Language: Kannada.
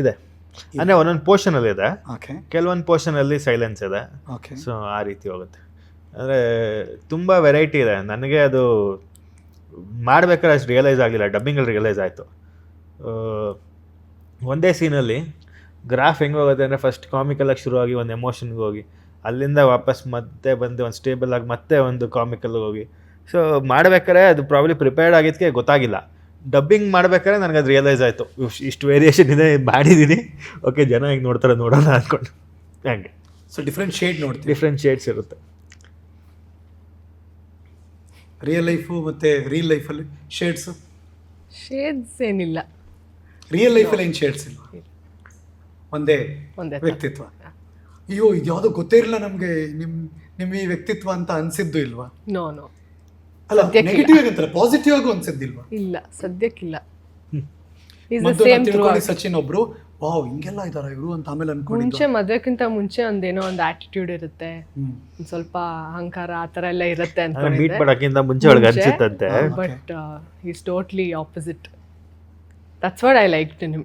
ಇದೆ. ಅಂದರೆ ಒಂದೊಂದು ಪೋರ್ಷನಲ್ಲಿ ಇದೆ. ಓಕೆ ಕೆಲವೊಂದು ಪೋರ್ಷನಲ್ಲಿ ಸೈಲೆನ್ಸ್ ಇದೆ. ಓಕೆ ಸೊ ಆ ರೀತಿ ಹೋಗುತ್ತೆ. ಅಂದ್ರೆ ತುಂಬ ವೆರೈಟಿ ಇದೆ. ನನಗೆ ಅದು ಮಾಡ್ಬೇಕಾದ್ರೆ ಅಷ್ಟು ರಿಯಲೈಸ್ ಆಗಲಿಲ್ಲ. ಡಬ್ಬಿಂಗಲ್ಲಿ ರಿಯಲೈಸ್ ಆಯಿತು. ಒಂದೇ ಸೀನಲ್ಲಿ ಗ್ರಾಫ್ ಹೆಂಗೆ ಹೋಗುತ್ತೆ ಅಂದರೆ ಫಸ್ಟ್ ಕಾಮಿಕಲಾಗಿ ಶುರುವಾಗಿ ಒಂದು ಎಮೋಷನ್ಗೆ ಹೋಗಿ ಅಲ್ಲಿಂದ ವಾಪಸ್ ಮತ್ತೆ ಬಂದು ಒಂದು ಸ್ಟೇಬಲ್ ಆಗಿ ಮತ್ತೆ ಒಂದು ಕಾಮಿಕಲ್ಗೆ ಹೋಗಿ. ಸೊ ಮಾಡ್ಬೇಕಾದ್ರೆ ಅದು ಪ್ರಾಬ್ಲಿ ಪ್ರಿಪೇರ್ಡ್ ಆಗಿದ್ದಕ್ಕೆ ಗೊತ್ತಾಗಿಲ್ಲ. ಡಬ್ಬಿಂಗ್ ಮಾಡ್ಬೇಕಾದ್ರೆ ನನಗೆ ಅದು ರಿಯಲೈಸ್ ಆಯಿತು ಇಷ್ಟು ವೇರಿಯೇಷನ್ ಇದೆ ಮಾಡಿದ್ದೀನಿ ಓಕೆ ಜನ ಹೆಂಗೆ ನೋಡ್ತಾರೆ ನೋಡೋಣ ಅಂದ್ಕೊಂಡು ಹಂಗೆ. ಸೊ ಡಿಫ್ರೆಂಟ್ ಶೇಡ್ ನೋಡ್ತೀವಿ. ಡಿಫ್ರೆಂಟ್ ಶೇಡ್ಸ್ ಇರುತ್ತೆ. ರಿಯಲ್ ಲೈಫು ಮತ್ತು ರಿಯಲ್ ಲೈಫಲ್ಲಿ ಶೇಡ್ಸು ಶೇಡ್ಸ್ ಏನಿಲ್ಲ. ರಿಯಲ್ ಲೈಫಲ್ಲಿ ಏನು ಶೇಡ್ಸ್ ಇಲ್ಲ? ಒಂದೇ ಒಂದೇ ವ್ಯಕ್ತಿತ್ವ. ಅಯ್ಯೋ ಇದು ಯಾವುದೋ ಗೊತ್ತೇ ಇರಲಿಲ್ಲ ನಮಗೆ. ನಿಮ್ಮ ನಿಮ್ಮ ಈ ವ್ಯಕ್ತಿತ್ವ ಅಂತ ಅನಿಸಿದ್ದು ಇಲ್ವಾ? ನೋ ನೋ ಅಲ್ಲ. ನೆಗೆಟಿವ್ ಆಗಂತಾರೆ ಪಾಸಿಟಿವ್ ಆಗಿ ಅನ್ಸಿದ್ದಿಲ್ವಾ ಇಲ್ಲ ಸದ್ಯಕ್ಕಿಲ್ಲ. ಸಚಿನ್ ಒಬ್ರು ವಾವ್ ಹಿಂಗೆಲ್ಲ ಇದಾರ ಇವರು? ಅಂತ ಆಮೇಲೆ ಅನ್ಕೊಂಡು ಮುಂಚೆ ಮದ್ವೆಕ್ಕಿಂತ ಮುಂಚೆ ಒಂದೇನೋ ಒಂದು ಆಟಿಟ್ಯೂಡ್ ಇರುತ್ತೆ. ಸ್ವಲ್ಪ ಅಹಂಕಾರ ಆ ತರ ಎಲ್ಲ ಇರುತ್ತೆ ಅಂತ ಮೀಟ್ ಮಾಡೋಕ್ಕಿಂತ ಮುಂಚೆ ಒಳಗೆ ಅನ್ಸುತ್ತಂತೆ. But is totally opposite that's what I like to ನಿಮ್